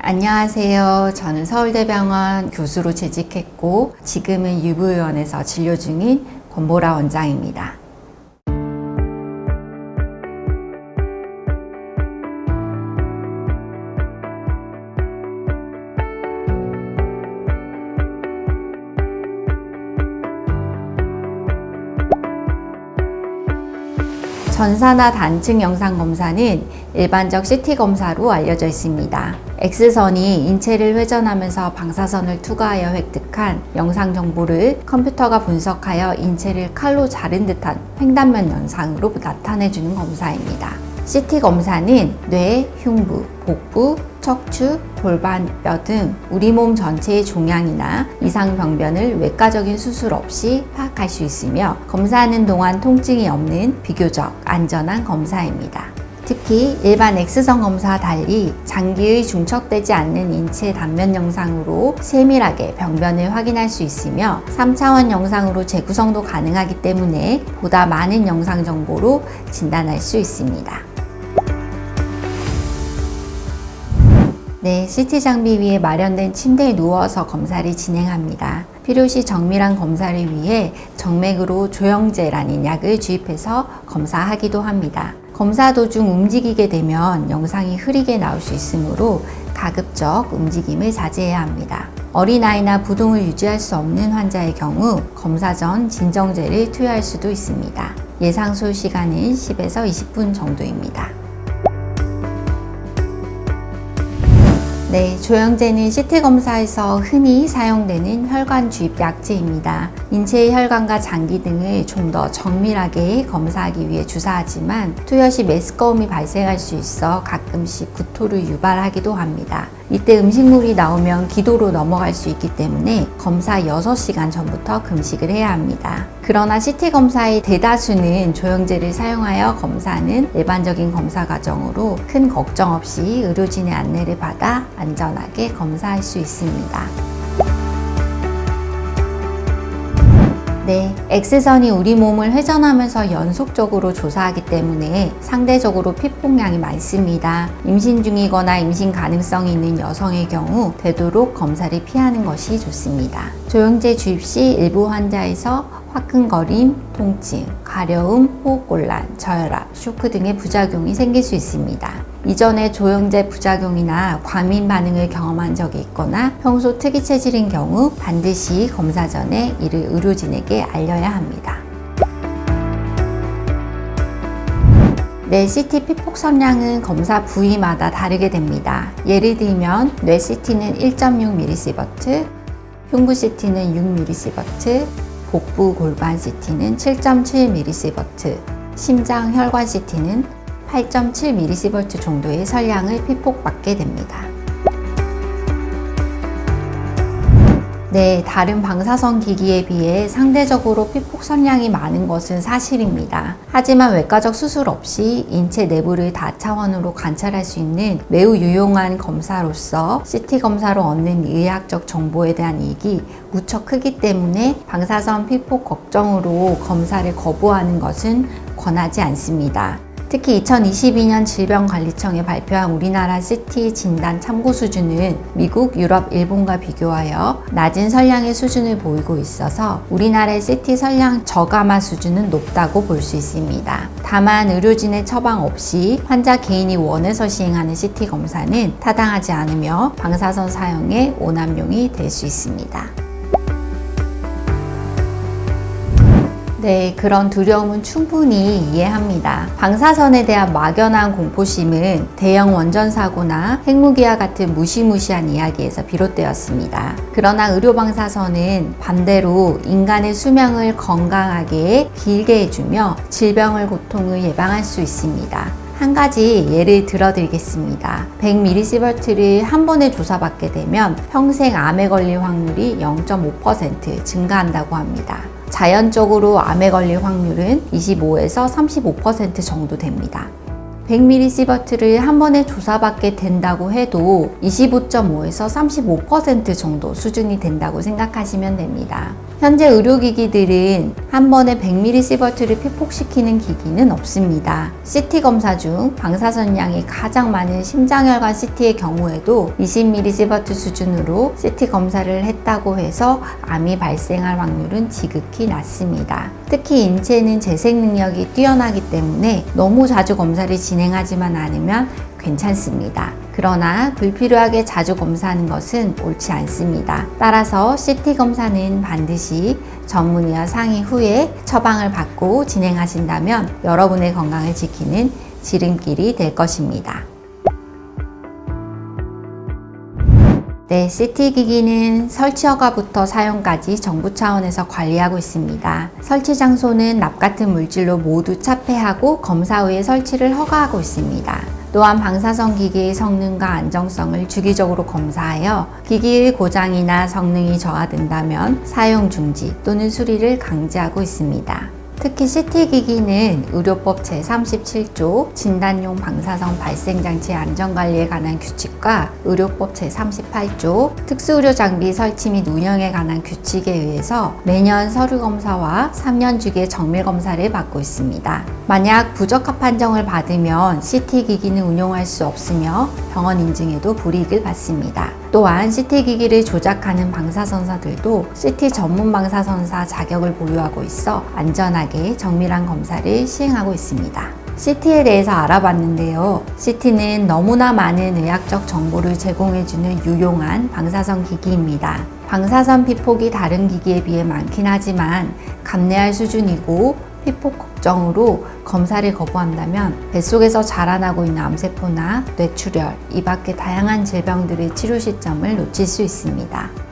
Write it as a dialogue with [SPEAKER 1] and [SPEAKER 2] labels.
[SPEAKER 1] 안녕하세요. 저는 서울대병원 교수로 재직했고 지금은 유부의원에서 진료 중인 권보라 원장입니다. 전사나 단층 영상 검사는 일반적 CT 검사로 알려져 있습니다. X선이 인체를 회전하면서 방사선을 투과하여 획득한 영상 정보를 컴퓨터가 분석하여 인체를 칼로 자른 듯한 횡단면 영상으로 나타내주는 검사입니다. CT 검사는 뇌, 흉부, 복부, 척추, 골반, 뼈 등 우리 몸 전체의 종양이나 이상 병변을 외과적인 수술 없이 파악할 수 있으며 검사하는 동안 통증이 없는 비교적 안전한 검사입니다. 특히 일반 X선 검사와 달리 장기의 중첩되지 않는 인체 단면 영상으로 세밀하게 병변을 확인할 수 있으며 3차원 영상으로 재구성도 가능하기 때문에 보다 많은 영상 정보로 진단할 수 있습니다. 네, CT 장비 위에 마련된 침대에 누워서 검사를 진행합니다. 필요시 정밀한 검사를 위해 정맥으로 조영제라는 약을 주입해서 검사하기도 합니다. 검사 도중 움직이게 되면 영상이 흐리게 나올 수 있으므로 가급적 움직임을 자제해야 합니다. 어린아이나 부동을 유지할 수 없는 환자의 경우 검사 전 진정제를 투여할 수도 있습니다. 예상 소요 시간은 10에서 20분 정도입니다. 네, 조영제는 CT 검사에서 흔히 사용되는 혈관 주입 약제입니다. 인체의 혈관과 장기 등을 좀 더 정밀하게 검사하기 위해 주사하지만 투여 시 메스꺼움이 발생할 수 있어 가끔씩 구토를 유발하기도 합니다. 이때 음식물이 나오면 기도로 넘어갈 수 있기 때문에 검사 6시간 전부터 금식을 해야 합니다. 그러나 CT 검사의 대다수는 조영제를 사용하여 검사하는 일반적인 검사 과정으로 큰 걱정 없이 의료진의 안내를 받아 안전하게 검사할 수 있습니다. 네, X선이 우리 몸을 회전하면서 연속적으로 조사하기 때문에 상대적으로 피폭량이 많습니다. 임신 중이거나 임신 가능성이 있는 여성의 경우 되도록 검사를 피하는 것이 좋습니다. 조영제 주입 시 일부 환자에서 화끈거림, 통증, 가려움, 호흡곤란, 저혈압, 쇼크 등의 부작용이 생길 수 있습니다. 이전에 조영제 부작용이나 과민 반응을 경험한 적이 있거나 평소 특이 체질인 경우 반드시 검사 전에 이를 의료진에게 알려야 합니다. 뇌 CT 피폭 선량은 검사 부위마다 다르게 됩니다. 예를 들면 뇌 CT는 1.6mSv, 흉부 CT는 6mSv, 복부 골반 CT는 7.7mSv, 심장 혈관 CT는 8.7mSv 정도의 설량을 피폭받게 됩니다. 네, 다른 방사선 기기에 비해 상대적으로 피폭 선량이 많은 것은 사실입니다. 하지만 외과적 수술 없이 인체 내부를 다차원으로 관찰할 수 있는 매우 유용한 검사로서 CT 검사로 얻는 의학적 정보에 대한 이익이 무척 크기 때문에 방사선 피폭 걱정으로 검사를 거부하는 것은 권하지 않습니다. 특히 2022년 질병관리청이 발표한 우리나라 CT 진단 참고 수준은 미국, 유럽, 일본과 비교하여 낮은 선량의 수준을 보이고 있어서 우리나라의 CT 선량 저감화 수준은 높다고 볼 수 있습니다. 다만 의료진의 처방 없이 환자 개인이 원해서 시행하는 CT 검사는 타당하지 않으며 방사선 사용의 오남용이 될 수 있습니다. 네, 그런 두려움은 충분히 이해합니다. 방사선에 대한 막연한 공포심은 대형 원전 사고나 핵무기와 같은 무시무시한 이야기에서 비롯되었습니다. 그러나 의료 방사선은 반대로 인간의 수명을 건강하게 길게 해주며 질병을 고통을 예방할 수 있습니다. 한 가지 예를 들어드리겠습니다. 100mSv를 한 번에 조사받게 되면 평생 암에 걸릴 확률이 0.5% 증가한다고 합니다. 자연적으로 암에 걸릴 확률은 25에서 35% 정도 됩니다. 100ml 시버트를 한 번에 조사받게 된다고 해도 25.5에서 35% 정도 수준이 된다고 생각하시면 됩니다. 현재 의료기기들은 한 번에 100ml 시버트를 피폭시키는 기기는 없습니다. CT 검사 중 방사선량이 가장 많은 심장혈관 CT의 경우에도 20ml 시버트 수준으로 CT 검사를 했다고 해서 암이 발생할 확률은 지극히 낮습니다. 특히 인체는 재생 능력이 뛰어나기 때문에 너무 자주 검사를 진행하지만 않으면 괜찮습니다. 그러나 불필요하게 자주 검사하는 것은 옳지 않습니다. 따라서 CT 검사는 반드시 전문의와 상의 후에 처방을 받고 진행하신다면 여러분의 건강을 지키는 지름길이 될 것입니다. 네, CT 기기는 설치 허가부터 사용까지 정부 차원에서 관리하고 있습니다. 설치 장소는 납 같은 물질로 모두 차폐하고 검사 후에 설치를 허가하고 있습니다. 또한 방사선 기기의 성능과 안정성을 주기적으로 검사하여 기기의 고장이나 성능이 저하된다면 사용 중지 또는 수리를 강제하고 있습니다. 특히 CT 기기는 의료법 제37조 진단용 방사선 발생 장치 안전관리에 관한 규칙과 의료법 제38조 특수의료 장비 설치 및 운영에 관한 규칙에 의해서 매년 서류 검사와 3년 주기의 정밀 검사를 받고 있습니다. 만약 부적합 판정을 받으면 CT 기기는 운용할 수 없으며 병원 인증에도 불이익을 받습니다. 또한 CT 기기를 조작하는 방사선사들도 CT 전문 방사선사 자격을 보유하고 있어 안전 하게 정밀한 검사를 시행하고 있습니다. CT에 대해서 알아봤는데요. CT는 너무나 많은 의학적 정보를 제공해주는 유용한 방사선 기기입니다. 방사선 피폭이 다른 기기에 비해 많긴 하지만 감내할 수준이고 피폭 걱정으로 검사를 거부한다면 뱃속에서 자라나고 있는 암세포나 뇌출혈, 이 밖의 다양한 질병들의 치료 시점을 놓칠 수 있습니다.